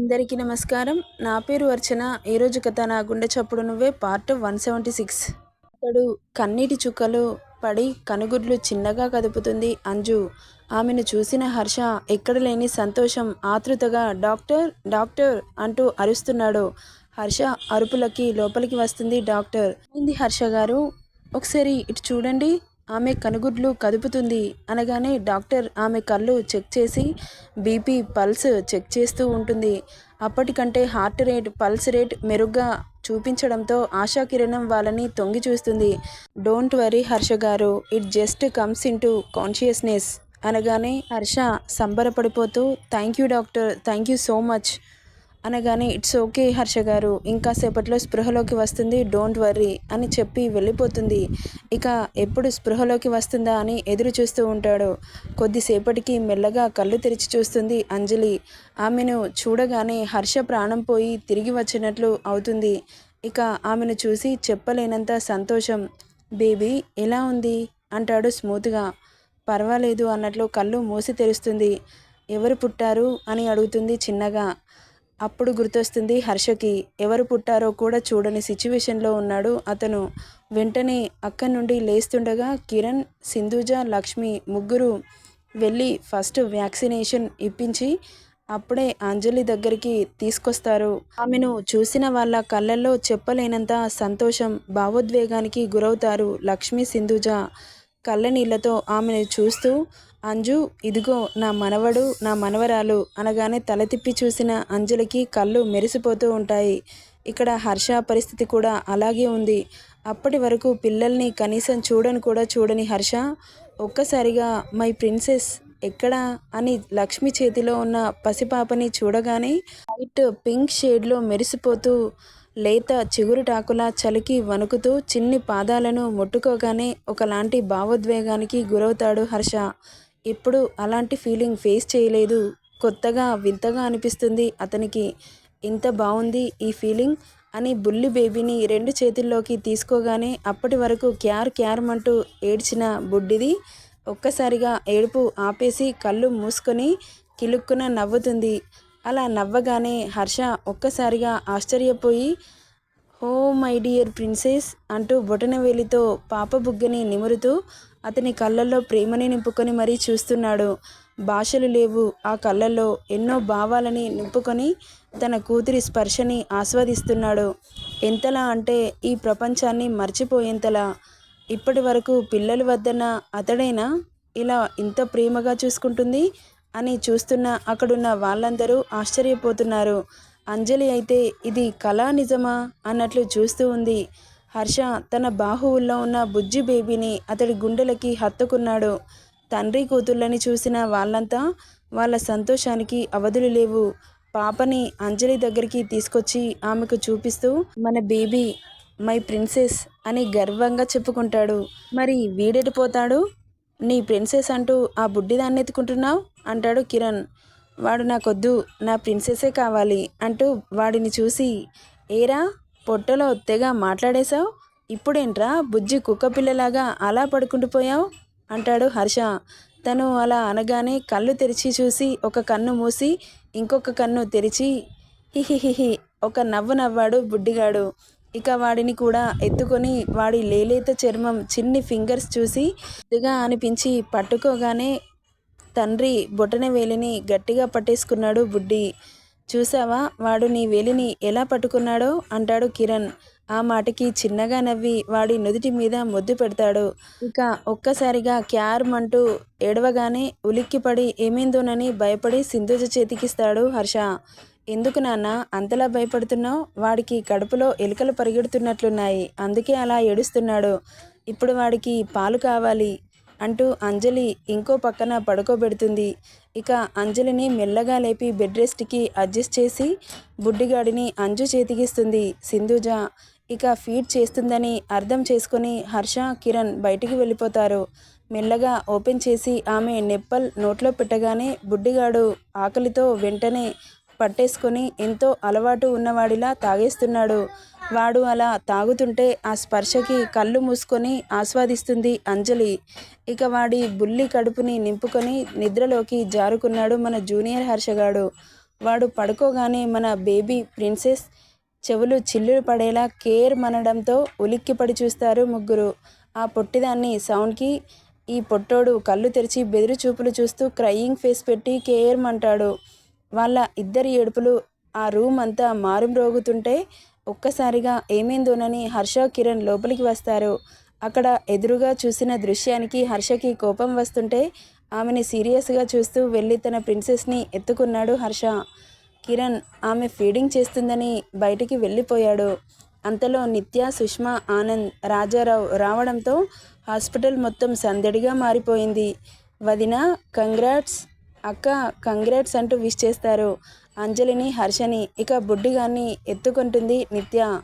అందరికీ నమస్కారం. నా పేరు అర్చన. ఈరోజు కథ నా గుండె చప్పుడు నువ్వే. Part one seventy six. అతడు కన్నీటి చుక్కలు పడి కనుగుడ్లు చిన్నగా కదుపుతుంది. అంజు ఆమెను చూసిన హర్ష ఎక్కడ లేని సంతోషం ఆతృతగా డాక్టర్ డాక్టర్ అంటూ అరుస్తున్నాడు. హర్ష అరుపులకి లోపలికి వస్తుంది డాక్టర్. ఏంది హర్ష గారు? ఒకసారి ఇటు చూడండి. ఆమె కనుగుడ్లు కదుపుతుంది అనగానే డాక్టర్ ఆమె కళ్ళు చెక్ చేసి బీపీ పల్స్ చెక్ చేస్తూ ఉంటుంది. అప్పటికంటే హార్ట్ రేట్ పల్స్ రేట్ మెరుగ్గా చూపించడంతో ఆశాకిరణం వాళ్ళని తొంగి చూస్తుంది. Don't worry Harsha garu it just comes into consciousness అనగానే Harsha సంబరపడిపోతూ thank you doctor thank you so much. అనగానే ఇట్స్ ఓకే హర్ష గారు ఇంకా సేపట్లో స్పృహలోకి వస్తుంది డోంట్ వర్రీ అని చెప్పి వెళ్ళిపోతుంది. ఇక ఎప్పుడు స్పృహలోకి వస్తుందా అని ఎదురు చూస్తూ ఉంటాడు. కొద్దిసేపటికి మెల్లగా కళ్ళు తెరిచి చూస్తుంది అంజలి. ఆమెను చూడగానే హర్ష ప్రాణం పోయి తిరిగి వచ్చినట్లు అవుతుంది. ఇక ఆమెను చూసి చెప్పలేనంత సంతోషం. బేబీ ఎలా ఉంది? అంటాడు స్మూత్గా. పర్వాలేదు అన్నట్లు కళ్ళు మూసి తెరుస్తుంది. ఎవరు పుట్టారు? అని అడుగుతుంది చిన్నగా. అప్పుడు గుర్తొస్తుంది హర్షకి ఎవరు పుట్టారో కూడా చూడని సిచ్యువేషన్లో ఉన్నాడు అతను. వెంటనే అక్కడి నుండి లేస్తుండగా కిరణ్ సింధుజ లక్ష్మి ముగ్గురు వెళ్ళి ఫస్ట్ వ్యాక్సినేషన్ ఇప్పించి అప్పుడే అంజలి దగ్గరికి తీసుకొస్తారు. ఆమెను చూసిన వాళ్ళ కళ్ళల్లో చెప్పలేనంత సంతోషం భావోద్వేగానికి గురవుతారు లక్ష్మి సింధుజ కళ్ళ నీళ్ళతో ఆమెను చూస్తూ అంజు ఇదిగో నా మనవడు నా మనవరాలు అనగానే తల తిప్పి చూసిన అంజులకి కళ్ళు మెరిసిపోతూ ఉంటాయి. ఇక్కడ హర్ష పరిస్థితి కూడా అలాగే ఉంది. అప్పటి వరకు పిల్లల్ని కనీసం చూడని కూడా చూడని హర్ష ఒక్కసారిగా మై ప్రిన్సెస్ ఎక్కడా? అని లక్ష్మి చేతిలో ఉన్న పసిపాపని చూడగానే లైట్ పింక్ షేడ్లో మెరిసిపోతూ లేత చిగురుటాకులా చలికి వణుకుతూ చిన్ని పాదాలను ముట్టుకోగానే ఒకలాంటి భావోద్వేగానికి గురవుతాడు హర్ష. ఎప్పుడు అలాంటి ఫీలింగ్ ఫేస్ చేయలేదు. కొత్తగా వింతగా అనిపిస్తుంది. అతనికి ఇంత బాగుంది ఈ ఫీలింగ్ అని బుల్లి బేబీని రెండు చేతుల్లోకి తీసుకోగానే అప్పటి వరకు క్యార్ అంటూ ఏడ్చిన బుడ్డిది ఒక్కసారిగా ఏడుపు ఆపేసి కళ్ళు మూసుకొని కిలుక్కున నవ్వుతుంది. అలా నవ్వగానే హర్ష ఒక్కసారిగా ఆశ్చర్యపోయి ఓ మై డియర్ ప్రిన్సెస్ అంటూ బొటనవేలితో పాప బుగ్గని నిమురుతూ అతని కళ్ళల్లో ప్రేమని నింపుకొని మరీ చూస్తున్నాడు. భాషలు లేవు. ఆ కళ్ళల్లో ఎన్నో భావాలని నింపుకొని తన కూతురి స్పర్శని ఆస్వాదిస్తున్నాడు. ఎంతలా అంటే ఈ ప్రపంచాన్ని మర్చిపోయేంతలా. ఇప్పటి వరకు పిల్లల వద్దన్న అతడైనా? ఇలా ఇంత ప్రేమగా చూసుకుంటుంది అని చూస్తున్న అక్కడున్న వాళ్ళందరూ ఆశ్చర్యపోతున్నారు. అంజలి అయితే ఇది కళా నిజమా అన్నట్లు చూస్తూ ఉంది. హర్ష తన బాహువుల్లో ఉన్న బుజ్జి బేబీని అతడి గుండెలకి హత్తుకున్నాడు. తండ్రి కూతుళ్ళని చూసిన వాళ్ళంతా వాళ్ళ సంతోషానికి అవధులు లేవు. పాపని అంజలి దగ్గరికి తీసుకొచ్చి ఆమెకు చూపిస్తూ మన బేబీ మై ప్రిన్సెస్ అని గర్వంగా చెప్పుకుంటాడు. మరి వీడెడిపోతాడు నీ ప్రిన్సెస్ అంటూ ఆ బుడ్డిదాన్ని ఎత్తుకుంటున్నావు? అంటాడు కిరణ్. వాడు నాకొద్దు నా ప్రిన్సెసే కావాలి అంటూ వాడిని చూసి ఏరా పొట్టలో తెగ మాట్లాడేశావు? ఇప్పుడేంట్రా బుజ్జి కుక్క పిల్లలాగా అలా పడుకుంటుపోయావు అంటాడు హర్ష. తను అలా అనగానే కళ్ళు తెరిచి చూసి ఒక కన్ను మూసి ఇంకొక కన్ను తెరిచి హిహిహిహి ఒక నవ్వు నవ్వాడు బుడ్డిగాడు. ఇక వాడిని కూడా ఎత్తుకొని వాడి లేలేత చర్మం చిన్ని ఫింగర్స్ చూసి ఇదిగా అనిపించి పట్టుకోగానే తండ్రి బొటన వేలిని గట్టిగా పట్టేసుకున్నాడు బుడ్డి. చూసావా వాడు నీ వేలిని ఎలా పట్టుకున్నాడో? అంటాడు కిరణ్. ఆ మాటకి చిన్నగా నవ్వి వాడి నుదుటి మీద ముద్దు పెడతాడు. ఇక ఒక్కసారిగా క్యార్మంటూ ఏడవగానే ఉలిక్కిపడి ఏమైందోనని భయపడి సింధుజ చేతికిస్తాడు హర్ష. ఎందుకు నాన్న అంతలా భయపడుతున్నావు? వాడికి కడుపులో ఎలుకలు పరిగెడుతున్నట్లున్నాయి. అందుకే అలా ఏడుస్తున్నాడు. ఇప్పుడు వాడికి పాలు కావాలి. అంటూ అంజలి ఇంకో పక్కన పడుకోబెడుతుంది. ఇక అంజలిని మెల్లగా లేపి బెడ్ రెస్ట్కి అడ్జస్ట్ చేసి బుడ్డిగాడిని అంజు చేతికిస్తుంది. సింధుజ ఇక ఫీడ్ చేస్తుందని అర్థం చేసుకొని హర్ష కిరణ్ బయటికి వెళ్ళిపోతారు. మెల్లగా ఓపెన్ చేసి ఆమె నెప్పల్ నోట్లో పెట్టగానే బుడ్డిగాడు ఆకలితో వెంటనే పట్టేసుకొని ఎంతో అలవాటు ఉన్నవాడిలా తాగేస్తున్నాడు. వాడు అలా తాగుతుంటే ఆ స్పర్శకి కళ్ళు మూసుకొని ఆస్వాదిస్తుంది అంజలి. ఇక వాడి బుల్లి కడుపుని నింపుకొని నిద్రలోకి జారుకున్నాడు మన జూనియర్ హర్షగాడు. వాడు పడుకోగానే మన బేబీ ప్రిన్సెస్ చెవులు చిల్లులు పడేలా కేర్ మనడంతో ఉలిక్కిపడి చూస్తారు ముగ్గురు. ఆ పొట్టిదాన్ని సౌండ్కి ఈ పొట్టోడు కళ్ళు తెరిచి బెదిరి చూపులు చూస్తూ క్రయింగ్ ఫేస్ పెట్టి కేర్ అంటాడు వాళ్ళ ఇద్దరి ఏడుపులు ఆ రూమ్ అంతా మారుమ్రోగుతుంటే ఒక్కసారిగా ఏమైందోనని హర్ష కిరణ్ లోపలికి వస్తారు. అక్కడ ఎదురుగా చూసిన దృశ్యానికి హర్షకి కోపం వస్తుంటే ఆమెని సీరియస్గా చూస్తూ వెళ్ళి తన ప్రిన్సెస్ని ఎత్తుకున్నాడు హర్ష. కిరణ్ ఆమె ఫీడింగ్ చేస్తుందని బయటికి వెళ్ళిపోయాడు. అంతలో నిత్య సుష్మా ఆనంద్ రాజారావు రావడంతో హాస్పిటల్ మొత్తం సందడిగా మారిపోయింది. వదిన కంగ్రాట్స్ అక్క కంగ్రాట్స్ అంటూ విష్ చేస్తారు. అంజలిని హర్షని ఇక బుడ్డిగాన్ని ఎత్తుకుంటుంది నిత్య.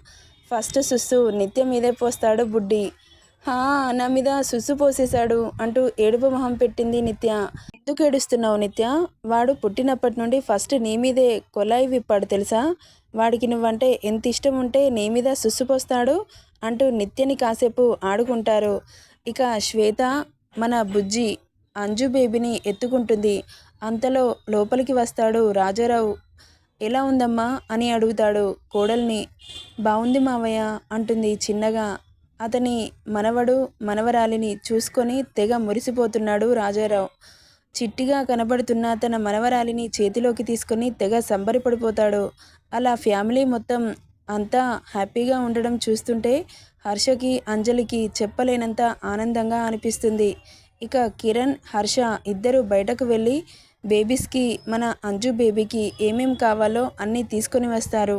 ఫస్ట్ సుస్సు నిత్య మీదే పోస్తాడు బుడ్డి. హా నా మీద సుస్సు పోసేశాడు అంటూ ఏడుపు మొహం పెట్టింది నిత్య. ఎందుకు ఏడుస్తున్నావు నిత్య? వాడు పుట్టినప్పటి నుండి ఫస్ట్ నీ మీదే కొలాయి విప్పాడు తెలుసా? వాడికి నువ్వంటే ఎంత ఇష్టం ఉంటే నీ మీద సుస్సు పోస్తాడు అంటూ నిత్యని కాసేపు ఆడుకుంటారు. ఇక శ్వేత మన బుజ్జి అంజు బేబీని ఎత్తుకుంటుంది. అంతలో లోపలికి వస్తాడు రాజారావు. ఎలా ఉందమ్మా? అని అడుగుతాడు కోడల్ని. బాగుంది మావయ్య అంటుంది చిన్నగా. అతని మనవడు మనవరాలిని చూసుకొని తెగ మురిసిపోతున్నాడు రాజారావు. చిట్టిగా కనబడుతున్న తన మనవరాలిని చేతిలోకి తీసుకొని తెగ సంబరపడిపోతాడు. అలా ఫ్యామిలీ మొత్తం అంతా హ్యాపీగా ఉండడం చూస్తుంటే హర్షకి అంజలికి చెప్పలేనంత ఆనందంగా అనిపిస్తుంది. ఇక కిరణ్ హర్ష ఇద్దరు బయటకు వెళ్ళి బేబీస్కి మన అంజు బేబీకి ఏమేం కావాలో అన్నీ తీసుకొని వస్తారు.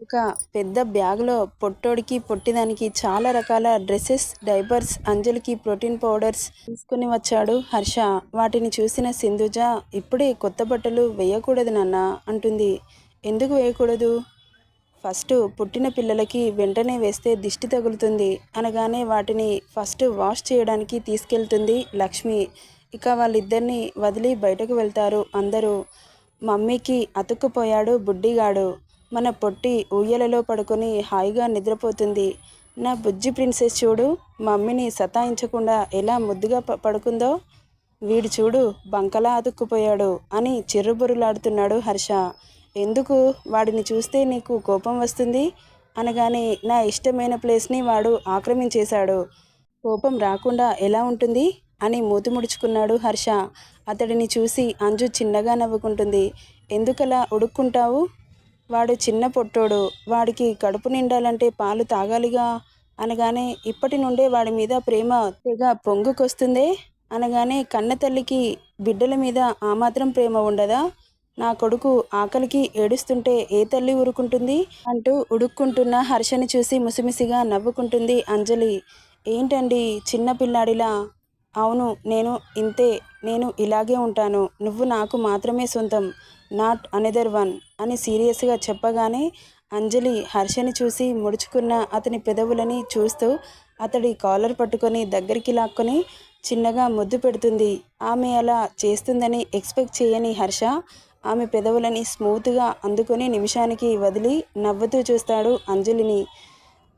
ఒక పెద్ద బ్యాగ్లో పొట్టోడికి పొట్టిదానికి చాలా రకాల డ్రెస్సెస్ డైపర్స్ అంజలికి ప్రోటీన్ పౌడర్స్ తీసుకుని వచ్చాడు హర్ష. వాటిని చూసిన సింధుజ ఇప్పుడే కొత్త బట్టలు వేయకూడదు నాన్న అంటుంది. ఎందుకు వేయకూడదు? ఫస్ట్ పుట్టిన పిల్లలకి వెంటనే వేస్తే దిష్టి తగులుతుంది అనగానే వాటిని ఫస్ట్ వాష్ చేయడానికి తీసుకెళ్తుంది లక్ష్మి. ఇక వాళ్ళిద్దరిని వదిలి బయటకు వెళ్తారు అందరూ. మమ్మీకి అతుక్కుపోయాడు బుడ్డిగాడు. మన పొట్టి ఊయలలో పడుకొని హాయిగా నిద్రపోతుంది. నా బుజ్జి ప్రిన్సెస్ చూడు మమ్మీని సతాయించకుండా ఎలా ముద్దుగా పడుకుందో. వీడు చూడు బంకలా అతుక్కుపోయాడు అని చిర్రుబురులాడుతున్నాడు హర్ష. ఎందుకు వాడిని చూస్తే నీకు కోపం వస్తుంది? అనగానే నా ఇష్టమైన ప్లేస్ని వాడు ఆక్రమించేశాడు. కోపం రాకుండా ఎలా ఉంటుంది? అని మూతి ముడుచుకున్నాడు హర్ష. అతడిని చూసి అంజు చిన్నగా నవ్వుకుంటుంది. ఎందుకలా ఉడుక్కుంటావు? వాడు చిన్న పొట్టోడు. వాడికి కడుపు నిండాలంటే పాలు తాగాలిగా? అనగానే ఇప్పటి నుండే వాడి మీద ప్రేమ తెగ పొంగుకొస్తుందే? అనగానే కన్న తల్లికి బిడ్డల మీద ఆ మాత్రం ప్రేమ ఉండదా? నా కొడుకు ఆకలికి ఏడుస్తుంటే ఏ తల్లి ఊరుకుంటుంది? అంటూ ఉడుక్కుంటున్న హర్షని చూసి ముసిమిసిగా నవ్వుకుంటుంది అంజలి. ఏంటండి చిన్న పిల్లాడిలా? అవును నేను ఇంతే నేను ఇలాగే ఉంటాను. నువ్వు నాకు మాత్రమే సొంతం. నాట్ అనదర్ వన్ అని సీరియస్గా చెప్పగానే అంజలి హర్షని చూసి ముడుచుకున్న అతని పెదవులని చూస్తూ అతడి కాలర్ పట్టుకొని దగ్గరికి లాక్కొని చిన్నగా ముద్దు పెడుతుంది. ఆమె అలా చేస్తుందని ఎక్స్పెక్ట్ చేయని హర్ష ఆమె పెదవులని స్మూత్గా అందుకొని నిమిషానికి వదిలి నవ్వుతూ చూస్తాడు అంజలిని.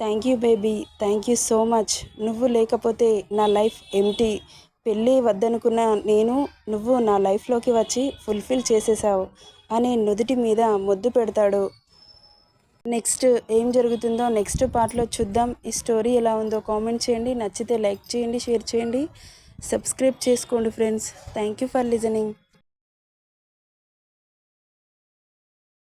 Thank you baby thank you so much. నువ్వు లేకపోతే నా లైఫ్ ఎంటీ పెళ్ళి వద్దనుకున్న నేను నువ్వు నా లైఫ్లోకి వచ్చి ఫుల్ఫిల్ చేసేసావు అని నుదుటి మీద ముద్దు పెడతాడు. నెక్స్ట్ ఏం జరుగుతుందో నెక్స్ట్ పార్ట్లో చూద్దాం. ఈ స్టోరీ ఎలా ఉందో కామెంట్ చేయండి. నచ్చితే లైక్ చేయండి షేర్ చేయండి. సబ్స్క్రైబ్ చేసుకోండి friends. Thank you for listening.